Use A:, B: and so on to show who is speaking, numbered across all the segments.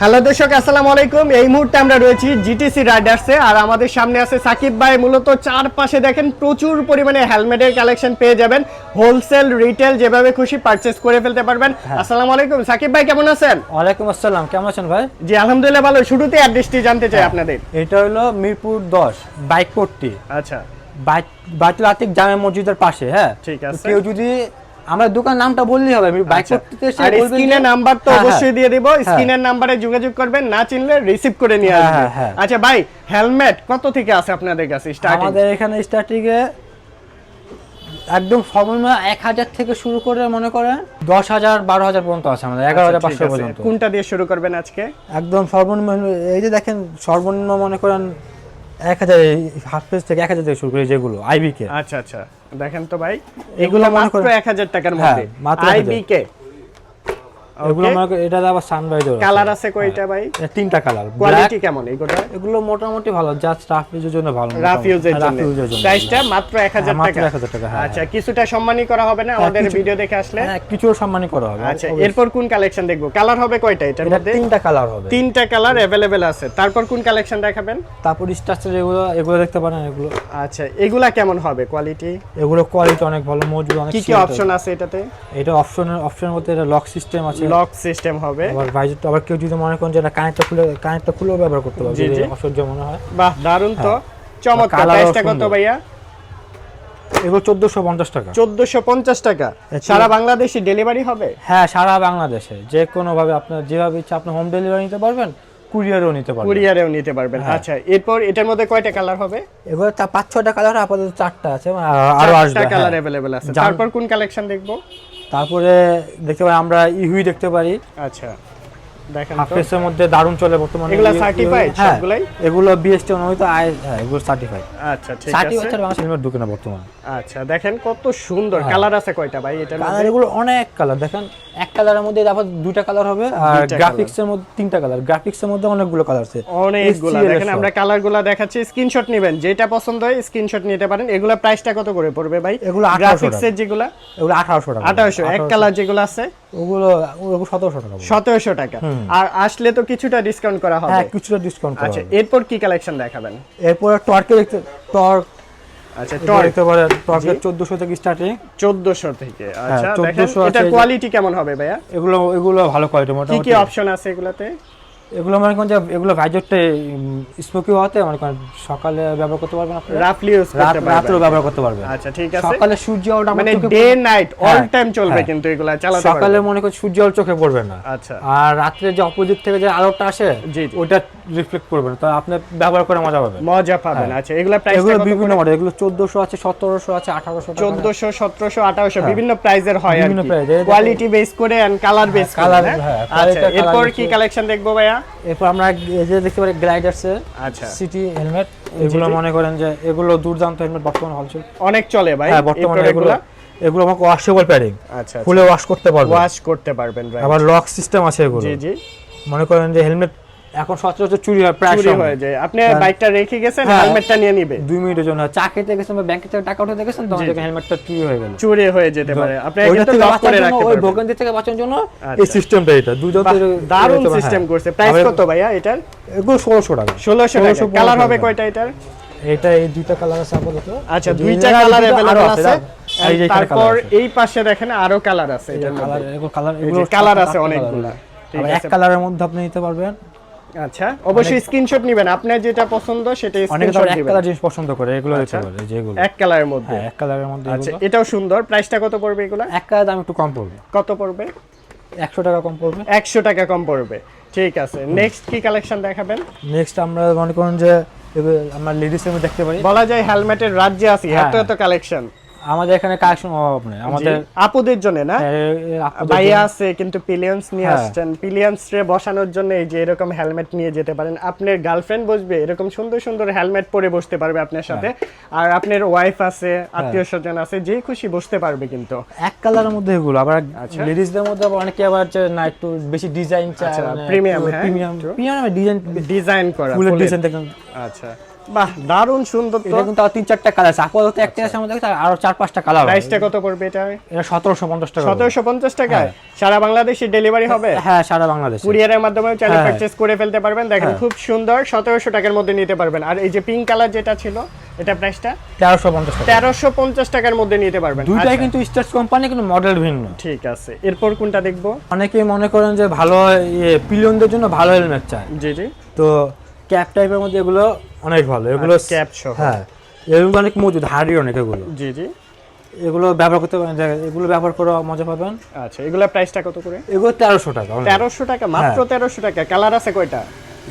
A: Hello দর্শক আসসালামু আলাইকুম। এই মুহূর্তে আমরা রয়েছি জিটিসি রাইডার্সে আর আমাদের সামনে আছে সাকিব ভাই। মূলত চারপাশে দেখেন প্রচুর পরিমাণে হেলমেটের কালেকশন পেয়ে যাবেন। হোলসেল রিটেল যেভাবে খুশি পারচেস করে ফেলতে পারবেন। আসসালামু আলাইকুম। সাকিব ভাই কেমন আছেন?
B: ওয়ালাইকুম আসসালাম। কেমন আছেন ভাই?
A: জি আলহামদুলিল্লাহ ভালো। শুরুতে অ্যাড্রেসটি জানতে চাই আপনাদের।
B: এটা হলো মিরপুর দশ বাইক পট্টি
A: আচ্ছা
B: বাইতুল আতিক জামে মসজিদের পাশে হ্যাঁ?
A: ঠিক আছে।
B: কেউ যদি আমরা দোকান নামটা বললেই হবে আমি বাইক
A: আচ্ছা।
B: পট্টিতে এসে
A: আর
B: বলবেন
A: স্ক্রিনের নাম্বার তো
B: হ্যাঁ,
A: অবশ্যই
B: হ্যাঁ।
A: দিয়ে দিব স্ক্রিনের নাম্বারে যোগাযোগ করবেন না চিনলে রিসিভ করে নিয়ে
B: হ্যাঁ,
A: আসবেন
B: হ্যাঁ, হ্যাঁ।
A: আচ্ছা ভাই হেলমেট কত থেকে আছে আপনাদের কাছে স্টার্টিং
B: আমাদের এখানে স্টার্টিং এ একদম সর্বনিম্ন এক হাজার থেকে শুরু করে মনে করেন দশ হাজার বারো হাজার পর্যন্ত আছে আমাদের এগারো হাজার পাঁচশো পর্যন্ত
A: আচ্ছা, কোনটা দিয়ে শুরু করবেন আজকে
B: একদম সর্বনিম্ন এই যে দেখেন সর্বনিম্ন মনে করেন এক হাজার হাফ পেজ থেকে এক হাজার থেকে শুরু করে যেগুলো আইবি কে
A: আচ্ছা আচ্ছা। দেখেন তো ভাই
B: এগুলো
A: মাত্র এক হাজার টাকার
B: হ্যাঁ,
A: মধ্যে
B: মাত্র 1000
A: আইবিকে
B: এগুলো মনে করেন এটা আবার সানরাইজার
A: কালার আছে কয়টা ভাই
B: তিনটা কালার
A: কোয়ালিটি কেমন এইগুলো
B: এগুলো মোটামুটি ভালো জাস্ট রাফ ইউজের জন্য ভালো
A: রাফ ইউজের
B: রাফ
A: জন্য
B: ইউজের জন্য
A: প্রাইসটা মাত্র 1000
B: হ্যাঁ, মাত্র
A: টাকা
B: 1000 টাকা, হ্যাঁ,
A: আচ্ছা কিছুটা সম্মানী করা হবে না আমাদের
B: কিছু-
A: ভিডিও দেখে আসলে
B: হ্যাঁ কিছু সম্মানই করা হবে
A: আচ্ছা
B: অবশ্যই।
A: এরপর কোন কালেকশন দেখবো কালার হবে কয়টা এটার
B: এটা
A: মধ্যে
B: তিনটা কালার হবে
A: তিনটা কালার अवेलेबल আছে তারপর কোন কালেকশন দেখাবেন
B: তারপর স্টার্চার এগুলো এগুলো দেখতে পারেন এগুলো
A: আচ্ছা এগুলা কেমন হবে কোয়ালিটি
B: এগুলো কোয়ালিটি অনেক ভালো মজবুত অনেক
A: কি কি
B: শীতল।
A: অপশন আছে এটাতে
B: এটা অপশনের অপশনের মধ্যে এটা লক সিস্টেম আছে
A: লক সিস্টেম হবে
B: আবার ভাইজারটা আবার কেউ যদি মনে করেন যে এটা কানেক্টটা খুলে কানেক্টটা খুলেও ব্যবহার করতে পারবে
A: জি,
B: যদি
A: জি।
B: অসহ্য মনে হয়
A: বাহ দারুন তো চমৎকার
B: কালারও
A: প্রাইসটা কত
B: সুন্দর।
A: ভাইয়া
B: এগুলো চোদ্দোশো পঞ্চাশ টাকা
A: চোদ্দশো পঞ্চাশ টাকা
B: এটি-
A: সারা বাংলাদেশে ডেলিভারি হবে
B: হ্যাঁ সারা বাংলাদেশে যে কোনো ভাবে আপনার যেভাবে ইচ্ছা আপনি হোম ডেলিভারি নিতে পারবেন কুরিয়ারও নিতে পারবেন
A: কুরিয়ারেও নিতে পারবেন
B: হ্যাঁ।
A: আচ্ছা এরপর এটার মধ্যে কয়টা কালার হবে
B: এগুলো তা পাঁচ ছটা কালার আপাতত চারটা আছে আর- আরো আসবে
A: কালার
B: হ্যাঁ।
A: अवेलेबल আছে
B: জাম-
A: তারপর কোন কালেকশন দেখবো
B: তারপরে দেখতে পারি আমরা ইহুই দেখতে পারি।
A: আচ্ছা। দেখেন
B: হাফেসের মধ্যে দারুণ চলে বর্তমানে।
A: এগুলা certified
B: হ্যাঁ,
A: সবগুলাই?
B: এগুলো বিএসটি অনুমোদিত হ্যাঁ এগুলো সার্টিফাইড
A: আচ্ছা ঠিক
B: সার্টিফাইড
A: আছে।
B: ছাড়া বাংলাদেশ হেলমেট ঢুকে না বর্তমানে।
A: আচ্ছা দেখেন কত সুন্দর কালার আছে কয়টা ভাই এটার
B: কালার
A: মধ্যে
B: এগুলো অনেক কালার দেখেন এক কালারের মধ্যে তারপর দুইটা কালার হবে আর
A: দুইটা
B: গ্রাফিক্স এর মধ্যে তিনটা কালার গ্রাফিক্স এর মধ্যে অনেকগুলো কালার আছে।
A: অনেকগুলা। দেখেন। আমরা কালারগুলা দেখাচ্ছি। স্ক্রিনশট নেবেন যেটা পছন্দ হয় স্ক্রিনশট নিতে পারেন। এগুলা প্রাইসটা কত করে পড়বে ভাই?
B: এগুলো 1800
A: গ্রাফিক্স এর যেগুলা?
B: এগুলো আঠারোশো টাকা।
A: 1800 এক কালার যেগুলো আছে।
B: ওগুলো ওগুলো সতেরোশো টাকা
A: সতেরোশো টাকা। আর আসলে তো কিছুটা ডিসকাউন্ট করা হবে।
B: হ্যাঁ কিছুটা ডিসকাউন্ট আছে
A: আচ্ছা এরপর কি কালেকশন দেখাবেন?
B: এরপর টর্কে দেখতে টর্ক
A: আচ্ছা
B: টর্ক দেখতে পারেন টর্কের চোদ্দশো থেকে স্টার্টিং
A: 1400 থেকে। আচ্ছা দেখেন
B: 1400
A: এটা কোয়ালিটি কেমন হবে ভাইয়া?
B: এগুলো এগুলো ভালো কোয়ালিটি
A: কি
B: মোটামুটি।
A: কি অপশন আছে এগুলাতে?
B: এগুলো মনে করেন যে এগুলো ভাইজরটা স্মোকি হওয়াতে মনে করেন সকালে ব্যবহার করতে পারবেন আপনারা
A: রাফলি ইউজ
B: রাত
A: করতে
B: রাত্রেও
A: পারবেন
B: ব্যবহার করতে পারবেন।
A: আচ্ছা ঠিক আছে।
B: সকালে সূর্য আমার
A: মানে ডে নাইট অল
B: হ্যাঁ,
A: টাইম চলবে
B: হ্যাঁ।
A: কিন্তু এগুলা চালাতে পারবেন।
B: সকালে মনে করেন সূর্য ওর চোখে পড়বে না।
A: আচ্ছা।
B: আর রাত্রে যে অপোজিট থেকে যে আলোটা আসে। ওটা রিফ্লেক্ট করবে না তো আপনি ব্যবহার করে মজা পাবেন।
A: মজা পাবেন। আচ্ছা এগুলো প্রাইস
B: এগুলো বিভিন্ন মডেল এগুলো চোদ্দশো আছে সতেরোশো আছে আঠারোশো
A: চোদ্দশো সতেরোশো আঠারোশো বিভিন্ন প্রাইজের হয় আর
B: হ্যাঁ। এই-
A: কোয়ালিটি বেস করে এন্ড কালার বেস করে?
B: হ্যাঁ,
A: আচ্ছা এরপর কি কালেকশন দেখব ভাইয়া?
B: এরপর আমরা এই যে দেখতে পারি গ্লাইডারসে
A: আচ্ছা।
B: সিটি হেলমেট এগুলো মনে করেন যে এগুলো দুর্দান্ত হেলমেট বর্তমানে হলসেল
A: অনেক চলে ভাই
B: হ্যাঁ বর্তমানে এগুলো এগুলো? আমাকে ওয়াশেবল প্যাডিং
A: আচ্ছা
B: ফুলে ওয়াশ করতে পারবে
A: ওয়াশ করতে পারবেন?
B: আবার লক সিস্টেম আছে এগুলো।
A: জি জি।
B: মনে করেন যে হেলমেট এখন সচরাচর চুরি হয় প্রায়
A: চুরি
B: সময়।
A: হয়ে যায় আপনি
B: হ্যাঁ।
A: বাইকটা রেখে গেছেন
B: হ্যাঁ।
A: হেলমেটটা নিয়ে নিবে
B: দুই মিনিটের জন্য চা খেতে গেছেন বা ব্যাংকে থেকে টাকা উঠাতে গেছেন তখন
A: জি,
B: দেখেন হেলমেটটা চুরি হয়ে গেল
A: চুরি হয়ে যেতে পারে আপনি
B: ওইটা
A: কিন্তু
B: থেকে
A: লক
B: বাঁচার
A: করে
B: জন্য,
A: রাখতে
B: ওই
A: পারবেন
B: ভোগান্তি থেকে বাঁচার জন্য এই
A: আচ্ছা।
B: সিস্টেমটা এটা দুজন
A: বাহ, দারুণ সিস্টেম করছে প্রাইস কত ভাইয়া এটার
B: এগুলো ষোলোশো টাকা
A: ষোলোশো টাকা
B: 1600
A: কালার হবে
B: টাকা।
A: কয়টা এটার
B: এটা এই দুইটা কালার আছে আপাতত
A: আচ্ছা
B: এই
A: দুইটা
B: দুইটা
A: কালার
B: আরো
A: अवेलेबल আছে
B: দাদা। এই যে
A: And
B: এখানে
A: তারপর
B: colour আছে।
A: এই পাশে দেখেন আরো কালার আছে
B: এই যে
A: এটার
B: কালার
A: মধ্যে
B: এগুলো কালার
A: এই যে
B: এগুলো
A: কালার
B: সাতটা,
A: আছে
B: আটটা
A: অনেকগুলা
B: colour।
A: ঠিক
B: আবার এক
A: আছে
B: কালারের মধ্যে আপনি নিতে পারবেন
A: আচ্ছা অবশ্যই স্ক্রিনশট নেবেন। আপনার যেটা পছন্দ সেটা স্ক্রিনশট
B: কালার জিনিস পছন্দ করে এগুলো
A: আচ্ছা।
B: যেগুলো।
A: এক কালারের মধ্যে।
B: হ্যাঁ এক কালারের মধ্যে
A: আচ্ছা এটাও সুন্দর। প্রাইসটা কত পড়বে এগুলা?
B: এক কালার দাম একটু কম পড়বে।
A: কত পড়বে?
B: একশো টাকা কম পড়বে।
A: একশো টাকা কম পড়বে। ঠিক আছে। নেক্সট কি কালেকশন দেখাবেন?
B: নেক্সট আমরা মনে করেন যে আমরা লেডিসের দেখতে পারি।
A: বলা যায় হেলমেটের রাজ্যে আছি।
B: হ্যাঁ,
A: এত এত কালেকশন
B: আমাদের এখানে কালেকশন অভাব নেই। আমাদের
A: আপুদের জন্য না?
B: এ,
A: ভাইয়া আছে কিন্তু পিলিয়ন্স নিয়ে
B: হ্যাঁ।
A: আসছেন। পিলিয়ন্স রে বসানোর জন্য এই যে এরকম হেলমেট নিয়ে যেতে পারেন। আপনার গার্লফ্রেন্ড বসবে এরকম সুন্দর সুন্দর হেলমেট পরে বসতে পারবে আপনার সাথে।
B: হ্যাঁ।
A: আর আপনার ওয়াইফ আছে আত্মীয় স্বজন আছে যেই খুশি বসতে পারবে কিন্তু।
B: এক কালারের মধ্যে এগুলো আবার
A: আচ্ছা।
B: লেডিসদের মধ্যে আবার অনেকে আবার না একটু বেশি ডিজাইন চায়
A: আচ্ছা, হ্যাঁ,
B: প্রিমিয়াম প্রিমিয়াম ডিজাইন
A: ডিজাইন করা
B: ফুলের
A: ফুলের।
B: ডিজাইন
A: আচ্ছা। বাহ দারুণ সুন্দর
B: এটা কিন্তু আরও তিন চারটা কালার আছে। আপাতত একটা আছে আমাদের কাছে, আরও চার পাঁচটা কালার
A: প্রাইসটা কত পড়বে এটা?
B: এটা সতেরোশো পঞ্চাশ টাকা
A: সতেরোশো পঞ্চাশ টাকায় সারা বাংলাদেশে ডেলিভারি হবে?
B: হ্যাঁ সারা বাংলাদেশে।
A: কুরিয়ারের মাধ্যমে চাইলে
B: হ্যাঁ।
A: পারচেজ করে ফেলতে পারবেন। দেখেন
B: হ্যাঁ।
A: খুব সুন্দর সতেরোশো টাকার মধ্যে নিতে পারবেন। আর এই যে পিঙ্ক কালার যেটা ছিল এটা প্রাইসটা
B: তেরোশো পঞ্চাশ টাকা।
A: তেরোশো পঞ্চাশ টাকার মধ্যে নিতে পারবেন।
B: দুইটাই
A: আচ্ছা,
B: কিন্তু স্টার্স কোম্পানি কিন্তু মডেল ভিন্ন।
A: ঠিক আছে। এরপর কোনটা দেখব?
B: অনেকেই মনে করেন যে ভালো ইয়ে পিলিয়নদের জন্য ভালো হেলমেট চায়।
A: জি জি।
B: তো ক্যাপ টাইপের মধ্যে এগুলো অনেক ভালো। এগুলো
A: আচ্ছা, cap সহ।
B: হ্যাঁ এগুলো অনেক মজুদ হার্ডি অনেক এগুলো।
A: জি জি।
B: এগুলো ব্যবহার করতে পারেন এগুলো ব্যবহার করে মজা পাবেন।
A: আচ্ছা এগুলা প্রাইসটা কত করে?
B: এগুলো তেরোশো টাকা।
A: তেরোশো টাকা মাত্র তেরোশো টাকা। কালার আছে কয়টা?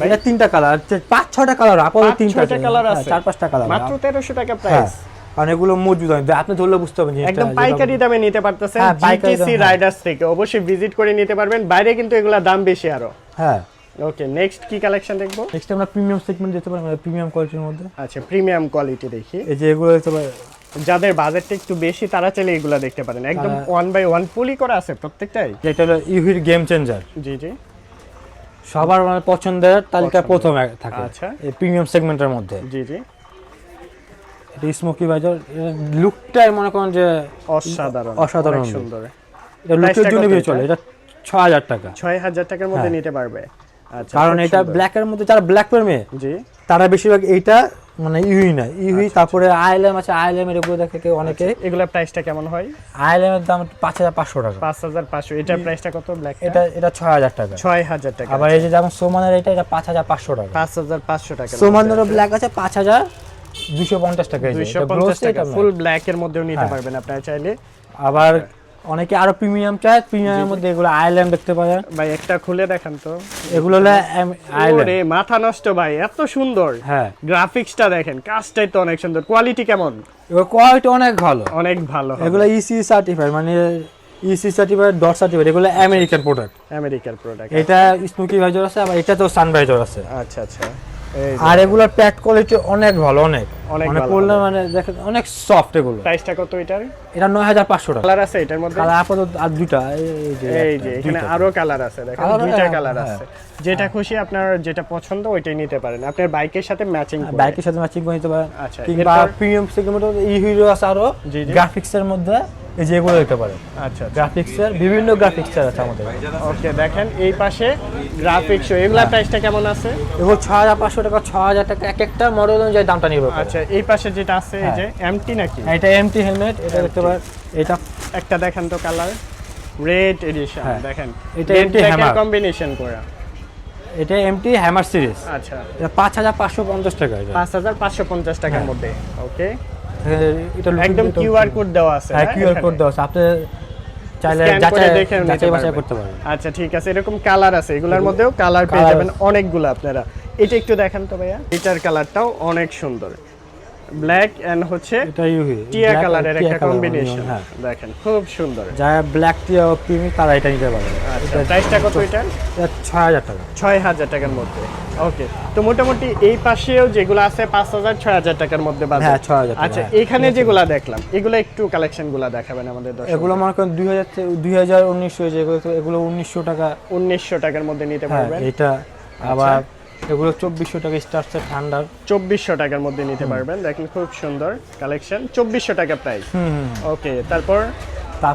B: এটা তিনটা কালার পাঁচ ছটা কালার আপাতত তিনটা হ্যাঁ,
A: আছে।
B: চার পাঁচটা কালার
A: মাত্র তেরোশো টাকা
B: হ্যাঁ।
A: প্রাইস
B: কারণ এগুলো মজুদ হয়। আপনি ধরলে বুঝতে পারবেন
A: একদম পাইকারি দামে নিতে পারতেছেন
B: হ্যাঁ,
A: জিটিসি
B: হ্যাঁ।
A: রাইডার্স থেকে। অবশ্যই ভিজিট করে নিতে পারবেন। বাইরে কিন্তু এগুলা দাম বেশি আরও।
B: হ্যাঁ।
A: ওকে নেক্সট কি কালেকশন দেখব?
B: নেক্সট আমরা প্রিমিয়াম সেগমেন্ট যেতে পারি প্রিমিয়াম কোয়ালিটির মধ্যে।
A: আচ্ছা প্রিমিয়াম কোয়ালিটি দেখি।
B: এই যে এগুলো পারে।
A: যাদের বাজেটটা একটু বেশি তারা চাইলে এগুলা দেখতে পারেন। একদম ওয়ান বাই ওয়ান পুলি করা আছে প্রত্যেকটাই?
B: যেটা হলো ইভির গেম চেঞ্জার
A: জি জি।
B: সবার মানে পছন্দের তালিকা। প্রথম থাকে।
A: আচ্ছা।
B: এই প্রিমিয়াম সেগমেন্টের মধ্যে।
A: জি জি।
B: এটা স্মোকি বাজার লুকটাই মনে করেন যে
A: অসাধারণ
B: অসাধারণ।
A: সুন্দর।
B: এটা লুকের জন্য চলে এটা ছ হাজার টাকা।
A: ছয় হাজার টাকার মধ্যে
B: হ্যাঁ।
A: নিতে পারবে।
B: কারণ এটা। ব্ল্যাকের মধ্যে যারা ব্ল্যাক প্রেমে
A: জি।
B: তারা বেশিরভাগ এইটা মানে ইউই না ইউই
A: আচ্ছা,
B: তারপরে আইএলএম আছে আইএলএম এর উপরে দেখে অনেকে
A: এগুলা প্রাইসটা কেমন হয়?
B: আইএলএম এর দাম পাঁচ হাজার পাঁচশো টাকা।
A: পাঁচ হাজার পাঁচশো এটার প্রাইসটা কত ব্ল্যাক
B: এটা এটা ছয় হাজার টাকা।
A: ছয় হাজার টাকা
B: আবার এই যে যেমন সোমানের এটা এটা পাঁচ হাজার পাঁচশো টাকা।
A: পাঁচ হাজার পাঁচশো টাকা
B: সোমানেরও ব্ল্যাক আছে পাঁচ হাজার দুশো পঞ্চাশ টাকা এই যে।
A: দুইশো
B: এটা
A: পঞ্চাশ
B: glossy,
A: টাকা ফুল ব্ল্যাক এর মধ্যেও নিতে
B: হ্যাঁ।
A: পারবেন আপনারা চাইলে।
B: আবার অনেকে আরও প্রিমিয়াম চায় প্রিমিয়ামের মধ্যে এগুলো আইল্যান্ড দেখতে পারেন
A: ভাই একটা খুলে দেখান তো।
B: এগুলো হলো আইল্যান্ড
A: মাথা নষ্ট ভাই এত সুন্দর।
B: হ্যাঁ।
A: গ্রাফিক্সটা দেখেন কাজটাই তো অনেক সুন্দর। কোয়ালিটি কেমন?
B: কোয়ালিটি অনেক ভালো।
A: অনেক ভালো
B: এগুলো ইসি সার্টিফাইড মানে ইসি সার্টিফাইড ডট সার্টিফাইড এগুলো আমেরিকান প্রোডাক্ট
A: আমেরিকার প্রোডাক্ট
B: এটা স্মোকি ভাইজার আছে আবার এটা তো সানভাইজার আছে।
A: আচ্ছা আচ্ছা।
B: আর এগুলোর প্যাড কোয়ালিটি অনেক ভালো অনেক।
A: অনেক
B: মানে পড়লে মানে দেখেন অনেক সফট এগুলো।
A: প্রাইসটা কত এটার?
B: এটা নয় হাজার পাঁচশো টাকা।
A: কালার আছে এটার মধ্যে?
B: কালার আপাতত আর দুটা এই যে
A: এই যে এখানে আরও কালার আছে দেখেন দুইটা
B: হ্যাঁ,
A: কালার
B: হ্যাঁ।
A: আছে। যেটা খুশি আপনার যেটা পছন্দ ওইটাই নিতে পারেন। আপনার বাইকের সাথে ম্যাচিং
B: বাইকের সাথে ম্যাচিং করে নিতে পারেন।
A: আচ্ছা,
B: কিংবা প্রিমিয়াম সেগমেন্টের ই হিরো আছে
A: আরও।
B: গ্রাফিক্সের মধ্যে এই যে এগুলো দিতে পারেন।
A: আচ্ছা
B: গ্রাফিক্সের বিভিন্ন গ্রাফিক্সের আছে আমাদের।
A: ওকে দেখেন এই পাশে গ্রাফিক্স এগুলা প্রাইসটা কেমন আছে?
B: এগুলো ছ হাজার পাঁচশো টাকা ছ হাজার টাকা। এক একটা মডেল অনুযায়ী দামটা নির্ভর
A: আচ্ছা এই পাশে যেটা আছে এই
B: হ্যাঁ।
A: যে এমটি নাকি
B: এটা এমটি হেলমেট এটা দেখতে পারেন। এটা
A: একটা দেখেন তো কালার রেড এডিশন
B: হ্যাঁ।
A: দেখেন।
B: এটা MT hammer।
A: কম্বিনেশন করা।
B: এটা এমটি হ্যামার সিরিজ
A: আচ্ছা।
B: এটা পাঁচ হাজার পাঁচশো পঞ্চাশ টাকা
A: পাঁচ হাজার পাঁচশো পঞ্চাশ টাকার
B: হ্যাঁ।
A: মধ্যে। ওকে।
B: এটা
A: একদম কিউআর কোড দেওয়া আছে
B: হ্যাঁ
A: হ্যাঁ,
B: কিউআর কোড দেওয়া আছে। আপনি চাইলে যাচাই বাছাই করতে পারবেন।
A: আচ্ছা ঠিক আছে এরকম কালার আছে এগুলোর মধ্যেও কালার পেয়ে যাবেন অনেকগুলো আপনারা। এটা একটু দেখান তো ভাইয়া। এটার কালারটাও অনেক সুন্দর। ব্ল্যাক এন্ড হচ্ছে টিয়া কালারের একটা কম্বিনেশন
B: হ্যাঁ।
A: দেখেন খুব সুন্দর।
B: যারা ব্ল্যাক টিয়া ও প্রিমি তারা এটা নিতে পারবে
A: আচ্ছা প্রাইসটা কত এটা
B: এটা ছয় হাজার টাকা।
A: ছয় হাজার টাকার মধ্যে। ওকে তো মোটামুটি এই পাশেও যেগুলো আছে পাঁচ হাজার ছয় হাজার টাকার মধ্যে
B: হ্যাঁ, 6,000 টাকা,
A: আচ্ছা। এখানে যেগুলো দেখলাম এগুলো একটু কালেকশনগুলা দেখাবেন আমাদের
B: এগুলো মনে করেন দুই হাজার দুই হাজার উনিশশো যেগুলো তো এগুলো উনিশশো টাকা।
A: উনিশশো টাকার মধ্যে নিতে
B: হ্যাঁ
A: পারবেন।
B: এটা আবার এগুলো চব্বিশশো টাকা স্টার্টসের ঠান্ডার
A: চব্বিশশো টাকার মধ্যে নিতে পারবেন। দেখেন খুব সুন্দর কালেকশন চব্বিশশো টাকা প্রাইস ওকে তারপর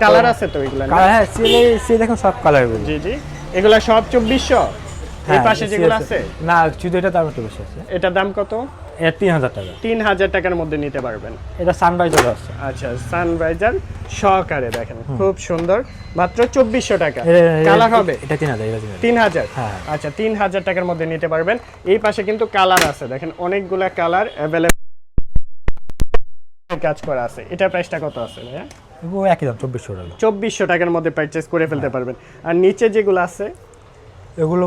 A: কালার আছে তো এগুলো
B: হ্যাঁ সে দেখুন সব কালার
A: জি জি। এগুলা সব চব্বিশশো? এই
B: হ্যাঁ,
A: পাশে যেগুলো আছে।
B: না শুধু এটা দাম একটু বেশি আছে।
A: এটার দাম কত?
B: তিন হাজার টাকা।
A: তিন হাজার টাকার মধ্যে নিতে পারবেন।
B: এটা সানরাইজার আছে।
A: আচ্ছা সানরাইজার সহকারে দেখেন খুব সুন্দর। মাত্র চব্বিশশো টাকা। কালার হবে?
B: এটা তিন হাজার তিন হাজার
A: হাজার
B: হ্যাঁ।
A: আচ্ছা তিন হাজার টাকার মধ্যে নিতে পারবেন। এই পাশে কিন্তু কালার আছে। দেখেন অনেকগুলা কালার অ্যাভেলেবল কাজ করা আছে। এটা প্রাইসটা কত আছে ভাইয়া?
B: একই দাম চব্বিশশো টাকা।
A: চব্বিশশো টাকার মধ্যে পারচেস করে ফেলতে পারবেন। আর নিচে যেগুলো আছে?
B: এগুলো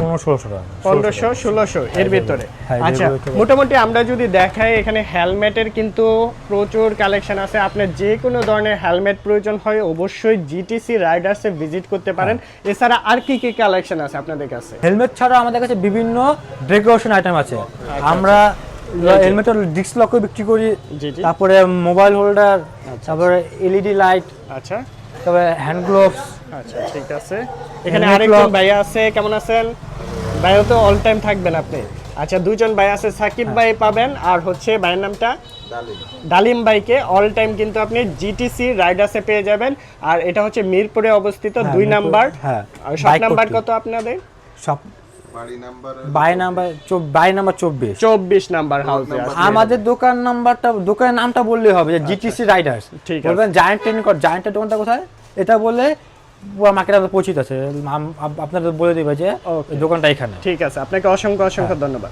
A: পনেরোশো ষোলোশো এর ভিতরে। আচ্ছা মোটামুটি আমরা যদি দেখাই এখানে হেলমেটের কিন্তু প্রচুর কালেকশন আছে। আপনার যে কোনো ধরনের হেলমেট প্রয়োজন হয় অবশ্যই জিটিসি রাইডার্সে ভিজিট করতে পারেন।
B: হ্যাঁ।
A: এছাড়া আর কি কি কালেকশন আছে আপনাদের কাছে?
B: হেলমেট ছাড়াও আমাদের কাছে বিভিন্ন ডেকোরেশন আইটেম আছে। আমরা হেলমেটের ডিস্ক লকও বিক্রি করি। তারপরে মোবাইল হোল্ডার তারপরে এলইডি লাইট
A: আচ্ছা।
B: তারপরে হ্যান্ড গ্লোভস
A: আচ্ছা ঠিক আছে। এখানে আরেকজন
B: ভাই
A: ভাইয়া আছে কেমন আছেন? ভাইও তো অল টাইম থাকবেন আপনি। আচ্ছা দুজন ভাই আছে সাকিব ভাই পাবেন আর হচ্ছে ভাইয়ের নামটা? ডালিম। বাইকে অল টাইম কিন্তু আপনি জিটিসি রাইডার্সে পেয়ে যাবেন। আর এটা হচ্ছে মিরপুরে অবস্থিত
B: হ্যাঁ,
A: দুই নাম্বার।
B: হ্যাঁ।
A: আর শপ নাম্বার কত আপনাদের?
B: সব বাই নাম্বার বাই নাম্বার চব্বিশ।
A: চব্বিশ নাম্বার হাউসে
B: আমাদের দোকান নাম্বারটা দোকানের নামটা বললেই হবে যে জিটিসি রাইডার্স
A: আচ্ছা, ঠিক আছে।
B: বলবেন জায়ান্ট ট্রেনিং কর জায়ান্টের দোকানটা কোথায়? এটা বলে পুরো মার্কেটে আমাদের পরিচিত আছে আম- আপ- আপনাদের বলে দিবে যে. দোকানটা এখানে।
A: ঠিক আছে আপনাকে অসংখ্য অসংখ্য ধন্যবাদ।